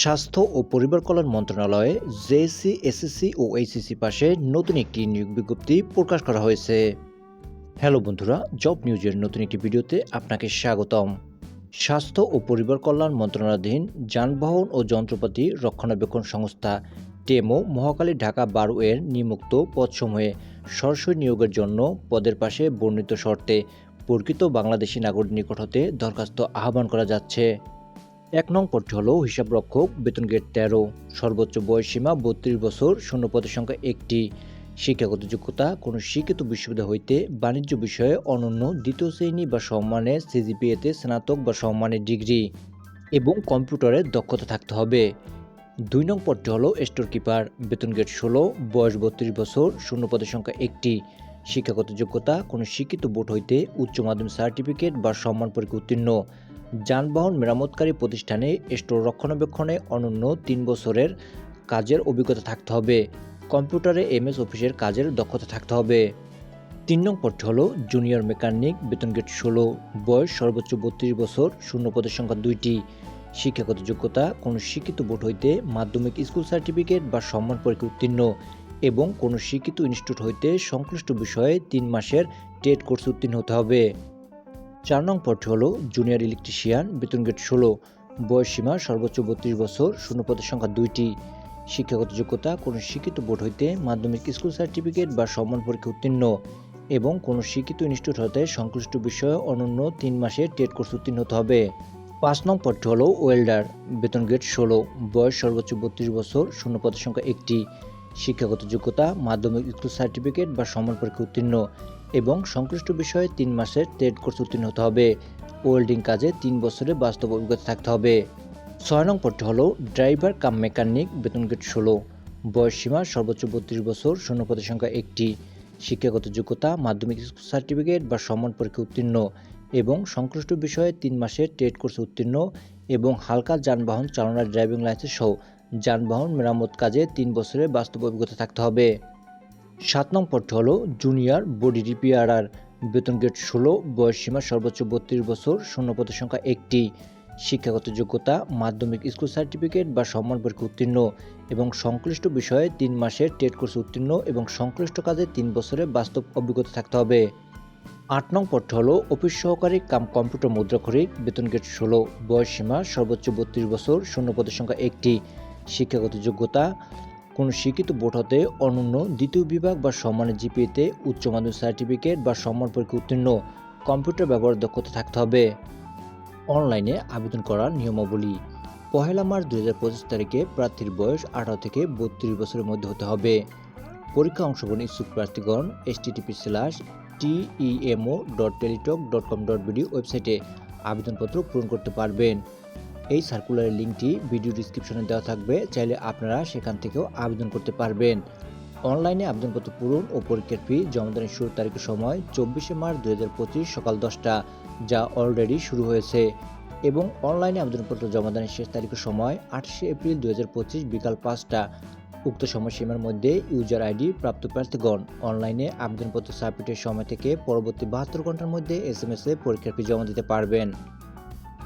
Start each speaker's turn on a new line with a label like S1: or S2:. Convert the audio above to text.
S1: স্বাস্থ্য ও পরিবার কল্যাণ মন্ত্রণালয়ে জেএসসি এসএসসি ও এইচএসসি পাশে নতুন একটি নিয়োগ বিজ্ঞপ্তি প্রকাশ করা হয়েছে। হ্যালো বন্ধুরা, জব নিউজের নতুন একটি ভিডিওতে আপনাকে স্বাগতম। স্বাস্থ্য ও পরিবার কল্যাণ মন্ত্রণালয়াধীন যানবাহন ও যন্ত্রপাতি রক্ষণাবেক্ষণ সংস্থা টেমো মহাকালী ঢাকা বারো এর নিম্নোক্ত পদসমূহে সরাসরি নিয়োগের জন্য পদের পাশে বর্ণিত শর্তে প্রকৃত বাংলাদেশি নাগরিক নিকট হতে দরখাস্ত আহ্বান করা যাচ্ছে। এক নং পদটি হল হিসাবরক্ষক, বেতন গেট তেরো, সর্বোচ্চ বয়সসীমা বত্রিশ বছর, শূন্য পদের সংখ্যা একটি। শিক্ষাগত যোগ্যতা, কোনো শিক্ষিত বিশ্ববিদ্যালয় হইতে বাণিজ্য বিষয়ে অনন্য দ্বিতীয় শ্রেণি বা সম্মানের সিজিপিএতে স্নাতক বা সম্মানের ডিগ্রি এবং কম্পিউটারের দক্ষতা থাকতে হবে। দুই নং পদটি হল স্টোর কিপার বেতন গেট ষোলো, বয়স বত্রিশ বছর, শূন্য পদের সংখ্যা একটি। শিক্ষাগত যোগ্যতা, কোনো শিক্ষিত বোর্ড হইতে উচ্চ মাধ্যমিক সার্টিফিকেট বা সম্মান পরীক্ষা উত্তীর্ণ। যানবাহন মেরামতকারী প্রতিষ্ঠানে স্টোর রক্ষণাবেক্ষণে অনন্য তিন বছরের কাজের অভিজ্ঞতা থাকতে হবে। কম্পিউটারে এমএস অফিসের কাজের দক্ষতা থাকতে হবে। তিন নং পদটি হল জুনিয়র মেকানিক, বেতন গেট ষোলো, বয়স সর্বোচ্চ বত্রিশ বছর, শূন্য পদের সংখ্যা দুইটি। শিক্ষাগত যোগ্যতা, কোনো শিক্ষিত বোর্ড হইতে মাধ্যমিক স্কুল সার্টিফিকেট বা সম্মান পরীক্ষা উত্তীর্ণ এবং কোনো শিক্ষিত ইনস্টিটিউট হইতে সংশ্লিষ্ট বিষয়ে তিন মাসের টেট কোর্স উত্তীর্ণ হতে হবে। চার নং পদটি হল জুনিয়র ইলেকট্রিশিয়ান, বেতন গেট ষোলো, বয়স সীমা সর্বোচ্চ বত্রিশ বছর শূন্য পদের সংখ্যা দুইটি। শিক্ষাগত যোগ্যতা, কোনো শিক্ষিত বোর্ড হইতে মাধ্যমিক স্কুল সার্টিফিকেট বা সম্মান পরীক্ষা উত্তীর্ণ এবং কোনো শিক্ষিত ইনস্টিটিউট হতে সংশ্লিষ্ট বিষয়ে অনন্য তিন মাসের টেট কোর্স উত্তীর্ণ হতে হবে। পাঁচ নং পদটি হল ওয়েল্ডার, বেতন গেট ষোলো, বয়স সর্বোচ্চ বত্রিশ বছর শূন্য পদের সংখ্যা একটি। শিক্ষাগত যোগ্যতা, মাধ্যমিক স্কুল সার্টিফিকেট বা সম্মান পরীক্ষা উত্তীর্ণ এবং সংশ্লিষ্ট বিষয়ে তিন মাসের টেট কোর্স উত্তীর্ণ হতে হবে। ওয়েল্ডিং কাজে তিন বছরের বাস্তব অভিজ্ঞতা থাকতে হবে। ছয় নং পদটি হল ড্রাইভার কাম মেকানিক বেতন গেট ষোলো। বয়স সীমা সর্বোচ্চ বত্রিশ বছর, শূন্য পদের সংখ্যা একটি। শিক্ষাগত যোগ্যতা, মাধ্যমিক সার্টিফিকেট বা সম্মান পরীক্ষা উত্তীর্ণ এবং সংশ্লিষ্ট বিষয়ে তিন মাসের টেট কোর্স উত্তীর্ণ এবং হালকা যানবাহন চালনার ড্রাইভিং লাইসেন্স সহ যানবাহন মেরামত কাজে তিন বছরের বাস্তব অভিজ্ঞতা থাকতে হবে। সাত নং পদটি হল জুনিয়র বডি রিপেয়ারার বেতন গেট ষোলো, বয়স সীমা সর্বোচ্চ বত্রিশ বছর, শূন্য পদের সংখ্যা একটি। শিক্ষাগত যোগ্যতা, মাধ্যমিক স্কুল সার্টিফিকেট বা সম্মান পরীক্ষা উত্তীর্ণ এবং সংশ্লিষ্ট বিষয়ে তিন মাসের টেট কোর্স উত্তীর্ণ এবং সংশ্লিষ্ট কাজে তিন বছরের বাস্তব অভিজ্ঞতা থাকতে হবে। আট নং পদটি হল অফিস সহকারী কাম কম্পিউটার মুদ্রাক্ষরিক, বেতন গেট ষোলো, বয়স সীমা সর্বোচ্চ বত্রিশ বছর, শূন্য পদের সংখ্যা একটি। শিক্ষাগত যোগ্যতা কোনো শিক্ষিত বোর্ড হতে অনন্য দ্বিতীয় বিভাগ বা সম্মানের জিপিএতে উচ্চ মাধ্যমিক সার্টিফিকেট বা সম্মান পরীক্ষা উত্তীর্ণ। কম্পিউটার ব্যবহার দক্ষতা থাকতে হবে। অনলাইনে আবেদন করার নিয়মাবলী। পহেলা মার্চ দুই হাজার পঁচিশ তারিখে প্রার্থীর বয়স আঠারো থেকে বত্রিশ বছরের মধ্যে হতে হবে। পরীক্ষা অংশগ্রহণ ইচ্ছুক প্রার্থীগণ S TTP slash TEMO dot Teletalk dot com dot BD ওয়েবসাইটে আবেদনপত্র পূরণ করতে পারবেন। এই সার্কুলারের লিঙ্কটি ভিডিও ডিসক্রিপশনে দেওয়া থাকবে। চাইলে আপনারা সেখান থেকেও আবেদন করতে পারবেন। অনলাইনে আবেদনপত্র পূরণ ও পরীক্ষার ফি জমাদানের শুরুর তারিখের সময় চব্বিশে মার্চ দু হাজার পঁচিশ সকাল দশটা, যা অলরেডি শুরু হয়েছে। এবং অনলাইনে আবেদনপত্র জমাদানের শেষ তারিখের সময় আটশে এপ্রিল দু হাজার পঁচিশ বিকাল পাঁচটা। উক্ত সময়সীমার মধ্যে ইউজার আইডি প্রাপ্ত প্রার্থীগণ অনলাইনে আবেদনপত্র সাবমিটের সময় থেকে পরবর্তী বাহাত্তর ঘণ্টার মধ্যে এস এম এস এ পরীক্ষার ফি জমা দিতে পারবেন।